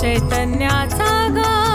चैतन्याचा गा